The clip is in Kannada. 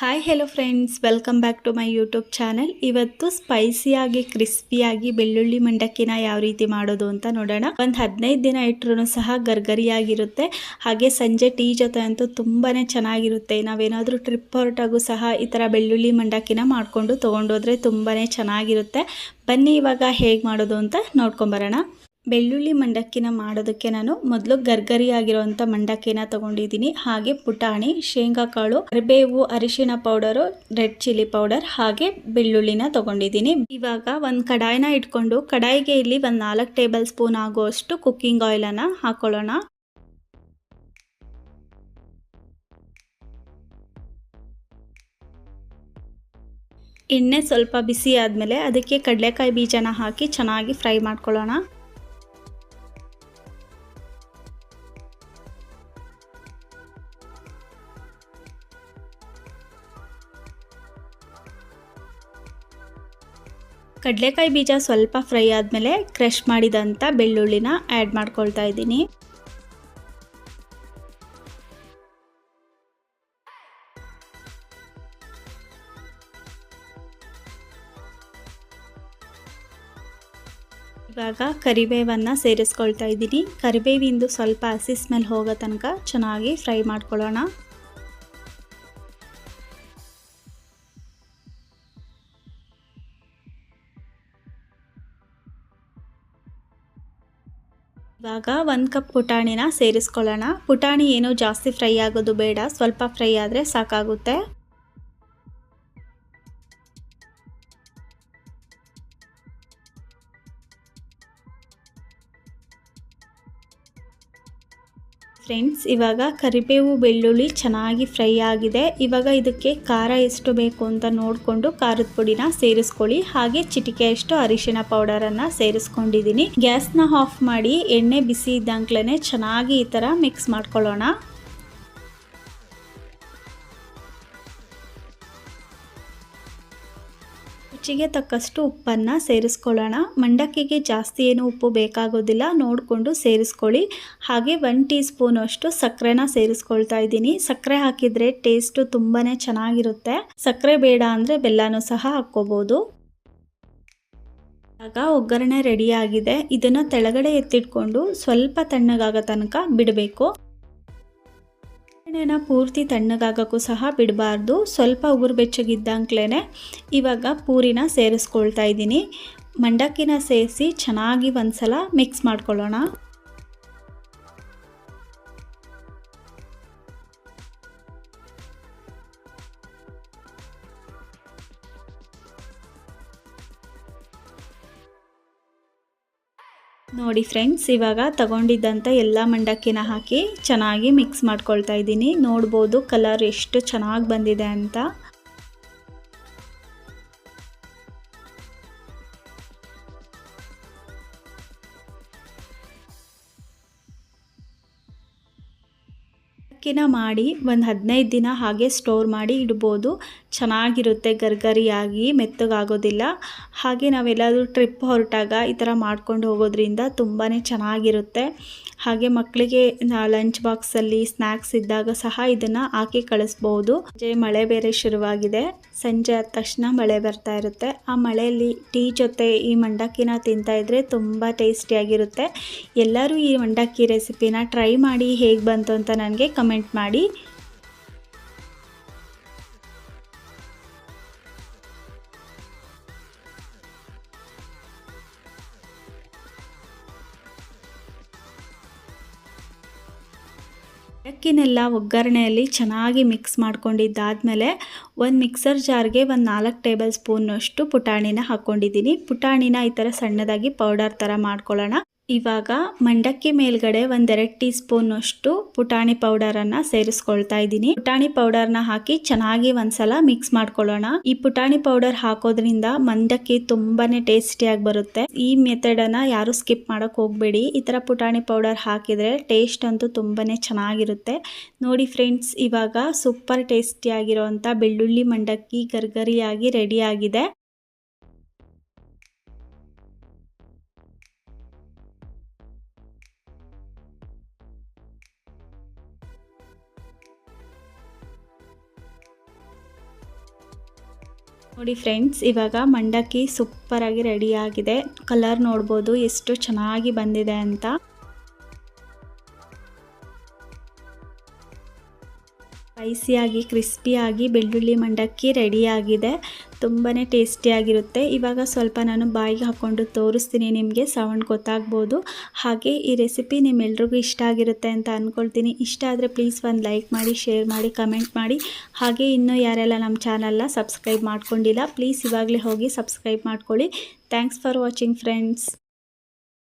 Hi hello friends welcome back to my YouTube channel ಇವತ್ತು ಸ್ಪೈಸಿಯಾಗಿ ಕ್ರಿಸ್ಪಿಯಾಗಿ ಬೆಳ್ಳುಳ್ಳಿ ಮಂಡಕ್ಕಿನ ಯಾವ ರೀತಿ ಮಾಡೋದು ಅಂತ ನೋಡೋಣ. ಒಂದು ಹದಿನೈದು ದಿನ ಇಟ್ಟರು ಸಹ ಗರ್ಗರಿಯಾಗಿರುತ್ತೆ. ಹಾಗೆ ಸಂಜೆ ಟೀ ಜೊತೆ ಅಂತೂ ತುಂಬಾ ಚೆನ್ನಾಗಿರುತ್ತೆ. ನಾವೇನಾದರೂ ಟ್ರಿಪ್ ಹೊರಟಾಗೂ ಸಹ ಈ ಥರ ಬೆಳ್ಳುಳ್ಳಿ ಮಂಡಕ್ಕಿನ ಮಾಡಿಕೊಂಡು ತೊಗೊಂಡೋದ್ರೆ ತುಂಬಾ ಚೆನ್ನಾಗಿರುತ್ತೆ. ಬನ್ನಿ ಇವಾಗ ಹೇಗೆ ಮಾಡೋದು ಅಂತ ನೋಡ್ಕೊಂಬರೋಣ ಬೆಳ್ಳುಳ್ಳಿ ಮಂಡಕ್ಕಿನ ಮಾಡೋದಕ್ಕೆ ನಾನು ಮೊದಲು ಗರ್ಗರಿ ಆಗಿರುವಂಥ ಮಂಡಕ್ಕಿನ ತಗೊಂಡಿದ್ದೀನಿ. ಹಾಗೆ ಪುಟಾಣಿ, ಶೇಂಗಾ ಕಾಳು ಅರಿಬೇವು ಅರಿಶಿನ ಪೌಡರು ರೆಡ್ ಚಿಲ್ಲಿ ಪೌಡರ್ ಹಾಗೆ ಬೆಳ್ಳುಳ್ಳಿನ ತಗೊಂಡಿದ್ದೀನಿ. ಇವಾಗ ಒಂದು ಕಡಾಯಿನ ಇಟ್ಕೊಂಡು ಕಡಾಯಿಗೆ ಇಲ್ಲಿ ಒಂದು ನಾಲ್ಕು ಟೇಬಲ್ ಸ್ಪೂನ್ ಆಗುವಷ್ಟು ಕುಕ್ಕಿಂಗ್ ಆಯಿಲನ್ನು ಹಾಕೊಳ್ಳೋಣ. ಎಣ್ಣೆ ಸ್ವಲ್ಪ ಬಿಸಿ ಆದಮೇಲೆ ಅದಕ್ಕೆ ಕಡಲೆಕಾಯಿ ಬೀಜನ ಹಾಕಿ ಚೆನ್ನಾಗಿ ಫ್ರೈ ಮಾಡ್ಕೊಳ್ಳೋಣ. ಕಡಲೆಕಾಯಿ ಬೀಜ ಸ್ವಲ್ಪ ಫ್ರೈ ಆದಮೇಲೆ ಕ್ರಷ್ ಮಾಡಿದಂಥ ಬೆಳ್ಳುಳ್ಳಿನ ಆ್ಯಡ್ ಮಾಡ್ಕೊಳ್ತಾ ಇದ್ದೀನಿ. ಇವಾಗ ಕರಿಬೇವನ್ನು ಸೇರಿಸ್ಕೊಳ್ತಾ ಇದ್ದೀನಿ. ಕರಿಬೇವಿಂದು ಸ್ವಲ್ಪ ಹಸಿ ಸ್ಮೆಲ್ ಹೋಗೋ ತನಕ ಚೆನ್ನಾಗಿ ಫ್ರೈ ಮಾಡ್ಕೊಳ್ಳೋಣ. ಇವಾಗ ಒಂದು ಕಪ್ ಪುಟಾಣಿನ ಸೇರಿಸ್ಕೊಳ್ಳೋಣ. ಪುಟಾಣಿ ಏನು ಜಾಸ್ತಿ ಫ್ರೈ ಆಗೋದು ಬೇಡ, ಸ್ವಲ್ಪ ಫ್ರೈ ಆದರೆ ಸಾಕಾಗುತ್ತೆ. ಫ್ರೆಂಡ್ಸ್, ಇವಾಗ ಕರಿಬೇವು ಬೆಳ್ಳುಳ್ಳಿ ಚೆನ್ನಾಗಿ ಫ್ರೈ ಆಗಿದೆ. ಇವಾಗ ಇದಕ್ಕೆ ಖಾರ ಎಷ್ಟು ಬೇಕು ಅಂತ ನೋಡಿಕೊಂಡು ಖಾರದ ಪುಡಿನ ಸೇರಿಸ್ಕೊಳ್ಳಿ. ಹಾಗೆ ಚಿಟಿಕೆಯಷ್ಟು ಅರಿಶಿಣ ಪೌಡರನ್ನು ಸೇರಿಸ್ಕೊಂಡಿದ್ದೀನಿ. ಗ್ಯಾಸ್ನ ಆಫ್ ಮಾಡಿ ಎಣ್ಣೆ ಬಿಸಿ ಇದ್ದಂಕ್ಲೇ ಚೆನ್ನಾಗಿ ಈ ಥರ ಮಿಕ್ಸ್ ಮಾಡ್ಕೊಳ್ಳೋಣ. ರುಚಿಗೆ ತಕ್ಕಷ್ಟು ಉಪ್ಪನ್ನು ಸೇರಿಸ್ಕೊಳ್ಳೋಣ. ಮಂಡಕ್ಕಿಗೆ ಜಾಸ್ತಿ ಏನು ಉಪ್ಪು ಬೇಕಾಗೋದಿಲ್ಲ, ನೋಡಿಕೊಂಡು ಸೇರಿಸ್ಕೊಳ್ಳಿ. ಹಾಗೆ ಒನ್ ಟೀ ಸ್ಪೂನಷ್ಟು ಸಕ್ಕರೆನ ಸೇರಿಸ್ಕೊಳ್ತಾ ಇದ್ದೀನಿ. ಸಕ್ಕರೆ ಹಾಕಿದರೆ ಟೇಸ್ಟು ತುಂಬಾ ಚೆನ್ನಾಗಿರುತ್ತೆ. ಸಕ್ಕರೆ ಬೇಡ ಅಂದರೆ ಬೆಲ್ಲನೂ ಸಹ ಹಾಕ್ಕೋಬೋದು. ಆಗ ಒಗ್ಗರಣೆ ರೆಡಿಯಾಗಿದೆ ಇದನ್ನು ತೆಳಗಡೆ ಎತ್ತಿಟ್ಕೊಂಡು ಸ್ವಲ್ಪ ತಣ್ಣಗಾಗೋ ತನಕ ಬಿಡಬೇಕು. ಎಣ್ಣೆನ ಪೂರ್ತಿ ತಣ್ಣಗಾಗೋಕ್ಕೂ ಸಹ ಬಿಡಬಾರ್ದು. ಸ್ವಲ್ಪ ಉಗುರು ಬೆಚ್ಚಗಿದ್ದಂಕ್ಲೇ ಇವಾಗ ಪೂರಿನ ಸೇರಿಸ್ಕೊಳ್ತಾ ಇದ್ದೀನಿ. ಮಂಡಕ್ಕಿನ ಸೇರಿಸಿ ಚೆನ್ನಾಗಿ ಒಂದ್ಸಲ ಮಿಕ್ಸ್ ಮಾಡ್ಕೊಳ್ಳೋಣ. ನೋಡಿ ಫ್ರೆಂಡ್ಸ್ ಇವಾಗ ತಗೊಂಡಿದ್ದಂಥ ಎಲ್ಲ ಮಂಡಕ್ಕಿನ ಹಾಕಿ ಚೆನ್ನಾಗಿ ಮಿಕ್ಸ್ ಮಾಡ್ಕೊಳ್ತಾ ಇದ್ದೀನಿ. ನೋಡ್ಬೋದು ಕಲರ್ ಎಷ್ಟು ಚೆನ್ನಾಗಿ ಬಂದಿದೆ ಅಂತ. ಅಕ್ಕಿನ ಮಾಡಿ ಒಂದು ಹದಿನೈದು ದಿನ ಹಾಗೆ ಸ್ಟೋರ್ ಮಾಡಿ ಇಡ್ಬೋದು. ಚೆನ್ನಾಗಿರುತ್ತೆ, ಗರ್ಗರಿಯಾಗಿ, ಮೆತ್ತಗಾಗೋದಿಲ್ಲ. ಹಾಗೆ ನಾವೆಲ್ಲಾದರೂ ಟ್ರಿಪ್ ಹೊರಟಾಗ ಈ ಥರ ಮಾಡ್ಕೊಂಡು ಹೋಗೋದ್ರಿಂದ ತುಂಬಾ ಚೆನ್ನಾಗಿರುತ್ತೆ. ಹಾಗೆ ಮಕ್ಕಳಿಗೆ ಲಂಚ್ ಬಾಕ್ಸಲ್ಲಿ ಸ್ನ್ಯಾಕ್ಸ್ ಇದ್ದಾಗ ಸಹ ಇದನ್ನು ಹಾಕಿ ಕಳಿಸ್ಬೋದು. ಮಳೆ ಬೇರೆ ಶುರುವಾಗಿದೆ. ಸಂಜೆ ಆದ ತಕ್ಷಣ ಮಳೆ ಬರ್ತಾ ಇರುತ್ತೆ. ಆ ಮಳೆಯಲ್ಲಿ ಟೀ ಜೊತೆ ಈ ಮಂಡಕ್ಕಿನ ತಿಂತಾ ಇದ್ರೆ ತುಂಬ ಟೇಸ್ಟಿಯಾಗಿರುತ್ತೆ ಎಲ್ಲರೂ ಈ ಮಂಡಕ್ಕಿ ರೆಸಿಪಿನ ಟ್ರೈ ಮಾಡಿ ಹೇಗೆ ಬಂತು ಅಂತ ನನಗೆ ಕಮೆಂಟ್ ಮಾಡಿ. ಅಕ್ಕಿನೆಲ್ಲ ಒಗ್ಗರಣೆಯಲ್ಲಿ ಚೆನ್ನಾಗಿ ಮಿಕ್ಸ್ ಮಾಡ್ಕೊಂಡಿದ್ದಾದಮೇಲೆ ಒಂದು ಮಿಕ್ಸರ್ ಜಾರ್ಗೆ ಒಂದು ನಾಲ್ಕು ಟೇಬಲ್ ಸ್ಪೂನಷ್ಟು ಪುಟಾಣಿನ ಹಾಕ್ಕೊಂಡಿದ್ದೀನಿ ಪುಟಾಣಿನ ಈ ಥರ ಸಣ್ಣದಾಗಿ ಪೌಡರ್ ಥರ ಮಾಡ್ಕೊಳ್ಳೋಣ. ಇವಾಗ ಮಂಡಕ್ಕಿ ಮೇಲ್ಗಡೆ ಒಂದೆರಡು ಟೀ ಸ್ಪೂನಷ್ಟು ಪುಟಾಣಿ ಪೌಡರನ್ನು ಸೇರಿಸ್ಕೊಳ್ತಾ ಇದ್ದೀನಿ. ಪುಟಾಣಿ ಪೌಡರ್ನ ಹಾಕಿ ಚೆನ್ನಾಗಿ ಒಂದ್ಸಲ ಮಿಕ್ಸ್ ಮಾಡ್ಕೊಳ್ಳೋಣ. ಈ ಪುಟಾಣಿ ಪೌಡರ್ ಹಾಕೋದ್ರಿಂದ ಮಂಡಕ್ಕಿ ತುಂಬಾನೇ ಟೇಸ್ಟಿಯಾಗಿ ಬರುತ್ತೆ. ಈ ಮೆಥಡ್ ಅನ್ನ ಯಾರು ಸ್ಕಿಪ್ ಮಾಡಕ್ ಹೋಗ್ಬೇಡಿ. ಈ ತರ ಪುಟಾಣಿ ಪೌಡರ್ ಹಾಕಿದ್ರೆ ಟೇಸ್ಟ್ ಅಂತೂ ತುಂಬಾನೇ ಚೆನ್ನಾಗಿರುತ್ತೆ. ನೋಡಿ ಫ್ರೆಂಡ್ಸ್, ಇವಾಗ ಸೂಪರ್ ಟೇಸ್ಟಿಯಾಗಿರುವಂಥ ಬೆಳ್ಳುಳ್ಳಿ ಮಂಡಕ್ಕಿ ಗರ್ಗರಿಯಾಗಿ ರೆಡಿ ಆಗಿದೆ. ನೋಡಿ ಫ್ರೆಂಡ್ಸ್ ಇವಾಗ ಮಂಡಕ್ಕಿ ಸೂಪರ್ ಆಗಿ ರೆಡಿ ಆಗಿದೆ. ಕಲರ್ ನೋಡ್ಬೋದು ಎಷ್ಟು ಚೆನ್ನಾಗಿ ಬಂದಿದೆ ಅಂತ. ಸ್ಪೈಸಿಯಾಗಿ, ಕ್ರಿಸ್ಪಿಯಾಗಿ, ಬೆಳ್ಳುಳ್ಳಿ ಮಂಡಕ್ಕಿ ರೆಡಿಯಾಗಿದೆ. ತುಂಬಾ ಟೇಸ್ಟಿಯಾಗಿರುತ್ತೆ. ಇವಾಗ ಸ್ವಲ್ಪ ನಾನು ಬಾಯಿಗೆ ಹಾಕ್ಕೊಂಡು ತೋರಿಸ್ತೀನಿ ನಿಮಗೆ, ಸೌಂಡ್ ಗೊತ್ತಾಗ್ಬೋದು. ಹಾಗೆ ಈ ರೆಸಿಪಿ ನಿಮ್ಮೆಲ್ರಿಗೂ ಇಷ್ಟ ಆಗಿರುತ್ತೆ ಅಂತ ಅಂದ್ಕೊಳ್ತೀನಿ ಇಷ್ಟ ಆದರೆ ಪ್ಲೀಸ್ ಒಂದು ಲೈಕ್ ಮಾಡಿ, ಶೇರ್ ಮಾಡಿ, ಕಮೆಂಟ್ ಮಾಡಿ. ಹಾಗೆ ಇನ್ನೂ ಯಾರೆಲ್ಲ ನಮ್ಮ ಚಾನಲ್ನ ಸಬ್ಸ್ಕ್ರೈಬ್ ಮಾಡ್ಕೊಂಡಿಲ್ಲ, ಪ್ಲೀಸ್ ಇವಾಗಲೇ ಹೋಗಿ ಸಬ್ಸ್ಕ್ರೈಬ್ ಮಾಡ್ಕೊಳ್ಳಿ. Thanks for watching friends.